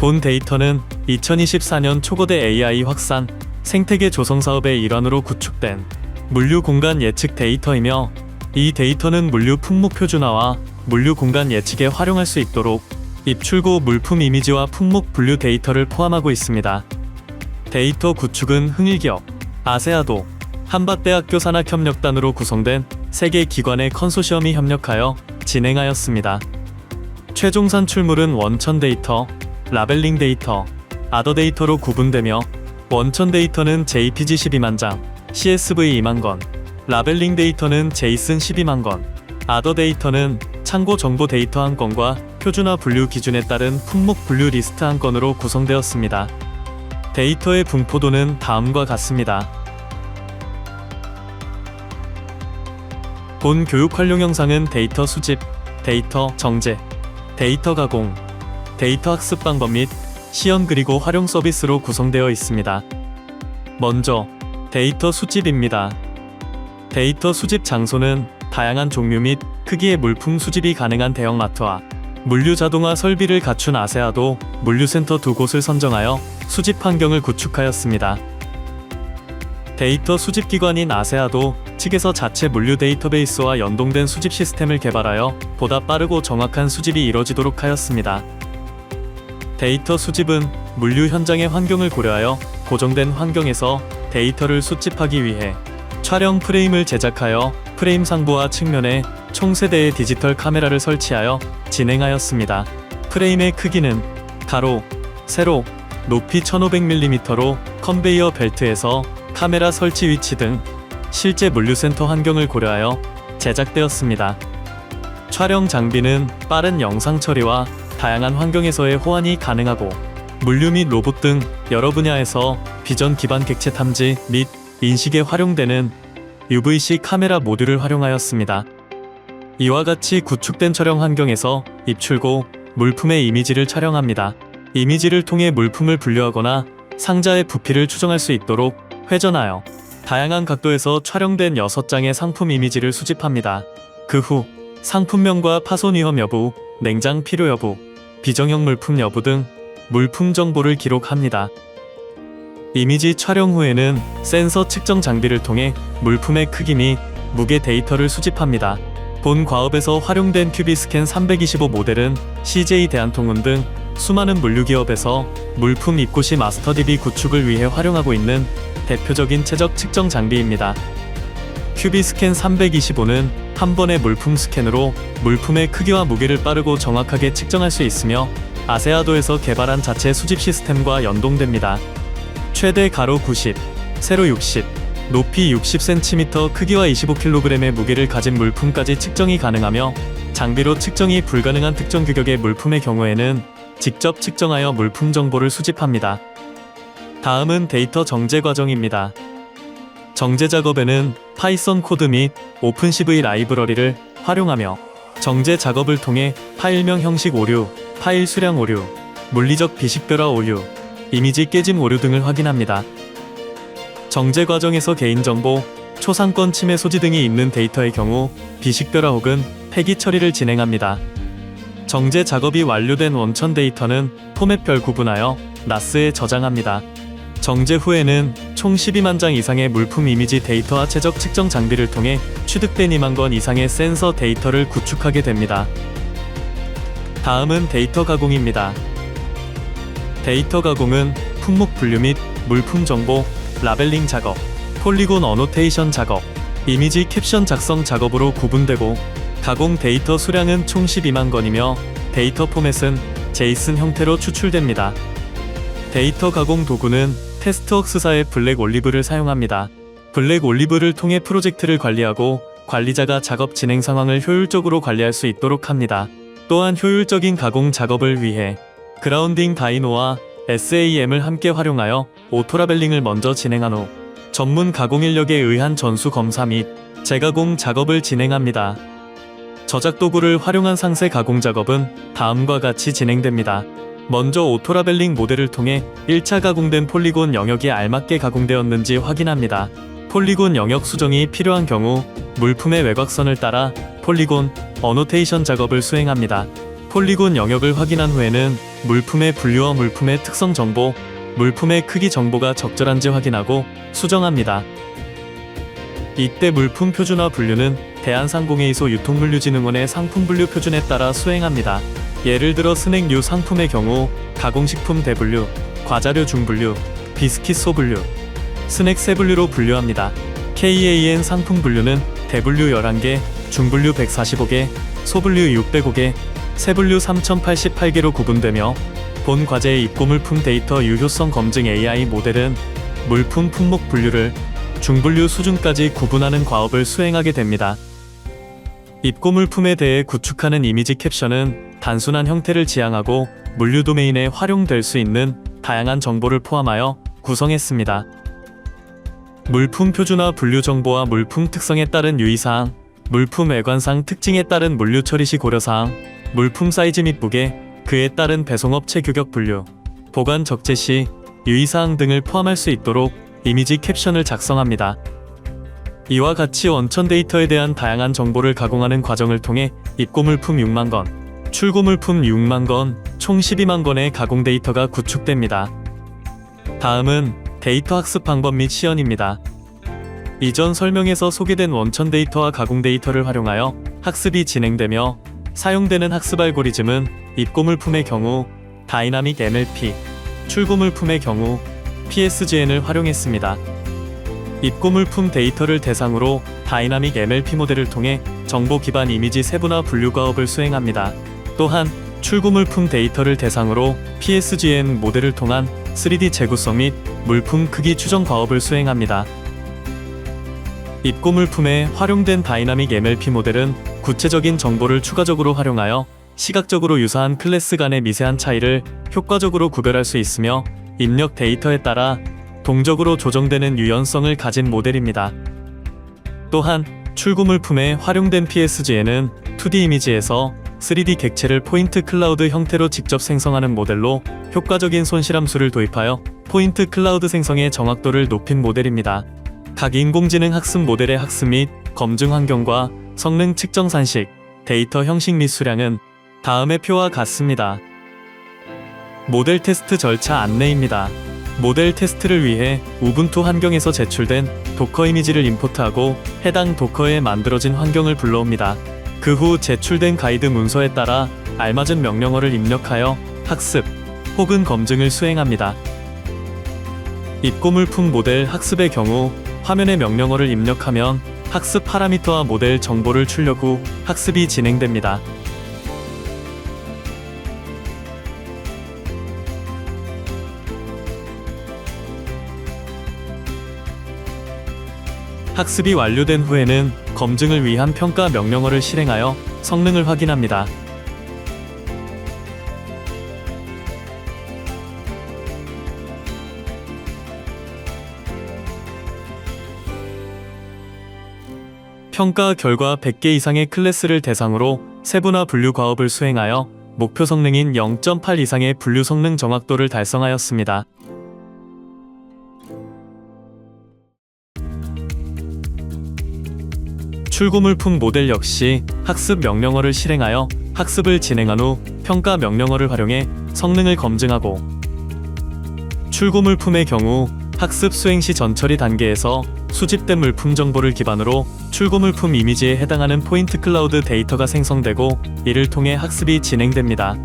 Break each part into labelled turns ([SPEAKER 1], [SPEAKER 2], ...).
[SPEAKER 1] 본 데이터는 2024년 초거대 AI 확산 생태계 조성 사업의 일환으로 구축된 물류 공간 예측 데이터이며 이 데이터는 물류 품목 표준화와 물류 공간 예측에 활용할 수 있도록 입출고 물품 이미지와 품목 분류 데이터를 포함하고 있습니다. 데이터 구축은 흥일기업, 아세아도, 한밭대학교 산학협력단으로 구성된 세개 기관의 컨소시엄이 협력하여 진행하였습니다. 최종 산출물은 원천 데이터, 라벨링 데이터, 아더 데이터로 구분되며 원천 데이터는 JPG 12만 장, CSV 2만 건, 라벨링 데이터는 제이슨 12만 건, 아더 데이터는 참고 정보 데이터 한 건과 표준화 분류 기준에 따른 품목 분류 리스트 한 건으로 구성되었습니다. 데이터의 분포도는 다음과 같습니다. 본 교육 활용 영상은 데이터 수집, 데이터 정제, 데이터 가공, 데이터 학습 방법 및 시연 그리고 활용 서비스로 구성되어 있습니다. 먼저 데이터 수집입니다. 데이터 수집 장소는 다양한 종류 및 크기의 물품 수집이 가능한 대형마트와 물류 자동화 설비를 갖춘 아세아도 물류센터 두 곳을 선정하여 수집 환경을 구축하였습니다. 데이터 수집 기관인 아세아도 측에서 자체 물류 데이터베이스와 연동된 수집 시스템을 개발하여 보다 빠르고 정확한 수집이 이뤄지도록 하였습니다. 데이터 수집은 물류 현장의 환경을 고려하여 고정된 환경에서 데이터를 수집하기 위해 촬영 프레임을 제작하여 프레임 상부와 측면에 총세대의 디지털 카메라를 설치하여 진행하였습니다. 프레임의 크기는 가로, 세로, 높이 1500mm로 컨베이어 벨트에서 카메라 설치 위치 등 실제 물류센터 환경을 고려하여 제작되었습니다. 촬영 장비는 빠른 영상 처리와 다양한 환경에서의 호환이 가능하고 물류 및 로봇 등 여러 분야에서 비전 기반 객체 탐지 및 인식에 활용되는 UVC 카메라 모듈을 활용하였습니다. 이와 같이 구축된 촬영 환경에서 입출고 물품의 이미지를 촬영합니다. 이미지를 통해 물품을 분류하거나 상자의 부피를 추정할 수 있도록 회전하여 다양한 각도에서 촬영된 6장의 상품 이미지를 수집합니다. 그 후 상품명과 파손 위험 여부, 냉장 필요 여부, 비정형 물품 여부 등 물품 정보를 기록합니다. 이미지 촬영 후에는 센서 측정 장비를 통해 물품의 크기 및 무게 데이터를 수집합니다. 본 과업에서 활용된 큐비스캔 325 모델은 CJ 대한통운 등 수많은 물류기업에서 물품 입고 시 마스터DB 구축을 위해 활용하고 있는 대표적인 최적 측정 장비입니다. 큐비스캔 325는 한 번의 물품 스캔으로 물품의 크기와 무게를 빠르고 정확하게 측정할 수 있으며 아세아도에서 개발한 자체 수집 시스템과 연동됩니다. 최대 가로 90, 세로 60, 높이 60cm 크기와 25kg의 무게를 가진 물품까지 측정이 가능하며 장비로 측정이 불가능한 특정 규격의 물품의 경우에는 직접 측정하여 물품 정보를 수집합니다. 다음은 데이터 정제 과정입니다. 정제 작업에는 파이썬 코드 및 오픈CV 라이브러리를 활용하며 정제 작업을 통해 파일명 형식 오류, 파일 수량 오류, 물리적 비식별화 오류, 이미지 깨짐 오류 등을 확인합니다. 정제 과정에서 개인정보, 초상권 침해 소지 등이 있는 데이터의 경우 비식별화 혹은 폐기 처리를 진행합니다. 정제 작업이 완료된 원천 데이터는 포맷별 구분하여 나스에 저장합니다. 정제 후에는 총 12만 장 이상의 물품 이미지 데이터와 최적 측정 장비를 통해 취득된 2만 건 이상의 센서 데이터를 구축하게 됩니다. 다음은 데이터 가공입니다. 데이터 가공은 품목 분류 및 물품 정보, 라벨링 작업, 폴리곤 어노테이션 작업, 이미지 캡션 작성 작업으로 구분되고 가공 데이터 수량은 총 12만 건이며 데이터 포맷은 제이슨 형태로 추출됩니다. 데이터 가공 도구는 테스트웍스사의 블랙 올리브를 사용합니다. 블랙 올리브를 통해 프로젝트를 관리하고 관리자가 작업 진행 상황을 효율적으로 관리할 수 있도록 합니다. 또한 효율적인 가공 작업을 위해 그라운딩 다이노와 SAM을 함께 활용하여 오토라벨링을 먼저 진행한 후 전문 가공 인력에 의한 전수 검사 및 재가공 작업을 진행합니다. 저작 도구를 활용한 상세 가공 작업은 다음과 같이 진행됩니다. 먼저 오토라벨링 모델을 통해 1차 가공된 폴리곤 영역이 알맞게 가공되었는지 확인합니다. 폴리곤 영역 수정이 필요한 경우 물품의 외곽선을 따라 폴리곤 어노테이션 작업을 수행합니다. 폴리곤 영역을 확인한 후에는 물품의 분류와 물품의 특성 정보, 물품의 크기 정보가 적절한지 확인하고 수정합니다. 이때 물품 표준화 분류는 대한상공회의소 유통물류진흥원의 상품 분류 표준에 따라 수행합니다. 예를 들어 스낵류 상품의 경우 가공식품 대분류, 과자류 중분류, 비스킷 소분류, 스낵 세분류로 분류합니다. KAN 상품 분류는 대분류 11개, 중분류 145개, 소분류 605개, 세분류 3088개로 구분되며 본 과제의 입고물품 데이터 유효성 검증 AI 모델은 물품 품목 분류를 중분류 수준까지 구분하는 과업을 수행하게 됩니다. 입고물품에 대해 구축하는 이미지 캡션은 단순한 형태를 지향하고 물류 도메인에 활용될 수 있는 다양한 정보를 포함하여 구성했습니다. 물품 표준화 분류 정보와 물품 특성에 따른 유의사항, 물품 외관상 특징에 따른 물류 처리 시 고려사항, 물품 사이즈 및 무게, 그에 따른 배송업체 규격 분류, 보관 적재 시 유의사항 등을 포함할 수 있도록 이미지 캡션을 작성합니다. 이와 같이 원천 데이터에 대한 다양한 정보를 가공하는 과정을 통해 입고 물품 6만 건, 출고 물품 6만 건, 총 12만 건의 가공 데이터가 구축됩니다. 다음은 데이터 학습 방법 및 시연입니다. 이전 설명에서 소개된 원천 데이터와 가공 데이터를 활용하여 학습이 진행되며 사용되는 학습 알고리즘은 입고 물품의 경우 다이나믹 NLP, 출고 물품의 경우 PSGN을 활용했습니다. 입고 물품 데이터를 대상으로 다이나믹 MLP 모델을 통해 정보 기반 이미지 세분화 분류 과업을 수행합니다. 또한 출고 물품 데이터를 대상으로 PSGN 모델을 통한 3D 재구성 및 물품 크기 추정 과업을 수행합니다. 입고 물품에 활용된 다이나믹 MLP 모델은 구체적인 정보를 추가적으로 활용하여 시각적으로 유사한 클래스 간의 미세한 차이를 효과적으로 구별할 수 있으며 입력 데이터에 따라 동적으로 조정되는 유연성을 가진 모델입니다. 또한 출고 물품에 활용된 PSG에는 2D 이미지에서 3D 객체를 포인트 클라우드 형태로 직접 생성하는 모델로 효과적인 손실함수를 도입하여 포인트 클라우드 생성의 정확도를 높인 모델입니다. 각 인공지능 학습 모델의 학습 및 검증 환경과 성능 측정 산식, 데이터 형식 및 수량은 다음의 표와 같습니다. 모델 테스트 절차 안내입니다. 모델 테스트를 위해 우분투 환경에서 제출된 도커 이미지를 임포트하고 해당 도커에 만들어진 환경을 불러옵니다. 그 후 제출된 가이드 문서에 따라 알맞은 명령어를 입력하여 학습 혹은 검증을 수행합니다. 입고물품 모델 학습의 경우 화면에 명령어를 입력하면 학습 파라미터와 모델 정보를 출력 후 학습이 진행됩니다. 학습이 완료된 후에는 검증을 위한 평가 명령어를 실행하여 성능을 확인합니다. 평가 결과 100개 이상의 클래스를 대상으로 세분화 분류 과업을 수행하여 목표 성능인 0.8 이상의 분류 성능 정확도를 달성하였습니다. 출고 물품 모델 역시 학습 명령어를 실행하여 학습을 진행한 후 평가 명령어를 활용해 성능을 검증하고 출고 물품의 경우 학습 수행 시 전처리 단계에서 수집된 물품 정보를 기반으로 출고 물품 이미지에 해당하는 포인트 클라우드 데이터가 생성되고 이를 통해 학습이 진행됩니다.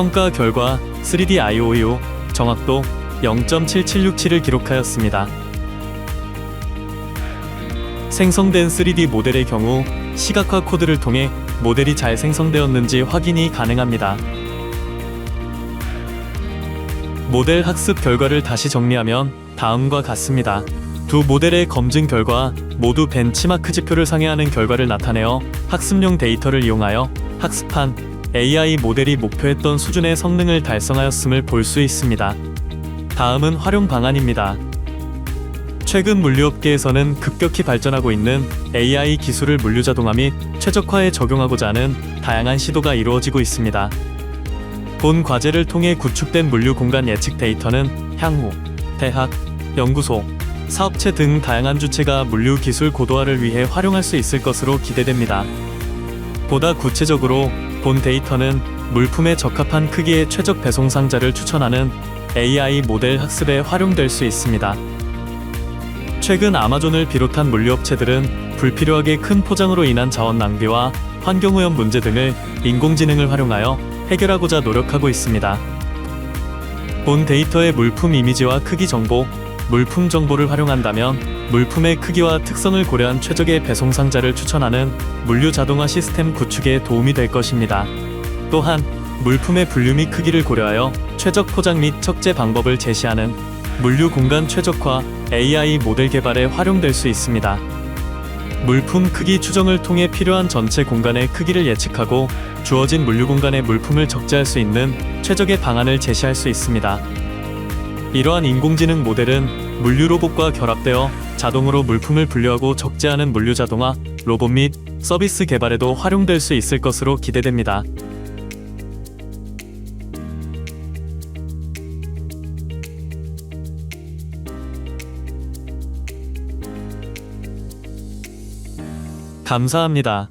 [SPEAKER 1] 평가 결과 3D IOU 정확도 0.7767을 기록하였습니다. 생성된 3D 모델의 경우 시각화 코드를 통해 모델이 잘 생성되었는지 확인이 가능합니다. 모델 학습 결과를 다시 정리하면 다음과 같습니다. 두 모델의 검증 결과 모두 벤치마크 지표를 상회하는 결과를 나타내어 학습용 데이터를 이용하여 학습한 AI 모델이 목표했던 수준의 성능을 달성하였음을 볼 수 있습니다. 다음은 활용 방안입니다. 최근 물류업계에서는 급격히 발전하고 있는 AI 기술을 물류 자동화 및 최적화에 적용하고자 하는 다양한 시도가 이루어지고 있습니다. 본 과제를 통해 구축된 물류 공간 예측 데이터는 향후 대학, 연구소, 사업체 등 다양한 주체가 물류 기술 고도화를 위해 활용할 수 있을 것으로 기대됩니다. 보다 구체적으로 본 데이터는 물품에 적합한 크기의 최적 배송 상자를 추천하는 AI 모델 학습에 활용될 수 있습니다. 최근 아마존을 비롯한 물류업체들은 불필요하게 큰 포장으로 인한 자원 낭비와 환경오염 문제 등을 인공지능을 활용하여 해결하고자 노력하고 있습니다. 본 데이터의 물품 이미지와 크기 정보, 물품 정보를 활용한다면 물품의 크기와 특성을 고려한 최적의 배송 상자를 추천하는 물류 자동화 시스템 구축에 도움이 될 것입니다. 또한 물품의 분류 및 크기를 고려하여 최적 포장 및 척제 방법을 제시하는 물류 공간 최적화 AI 모델 개발에 활용될 수 있습니다. 물품 크기 추정을 통해 필요한 전체 공간의 크기를 예측하고 주어진 물류 공간의 물품을 적재할 수 있는 최적의 방안을 제시할 수 있습니다. 이러한 인공지능 모델은 물류 로봇과 결합되어 자동으로 물품을 분류하고 적재하는 물류 자동화, 로봇 및 서비스 개발에도 활용될 수 있을 것으로 기대됩니다. 감사합니다.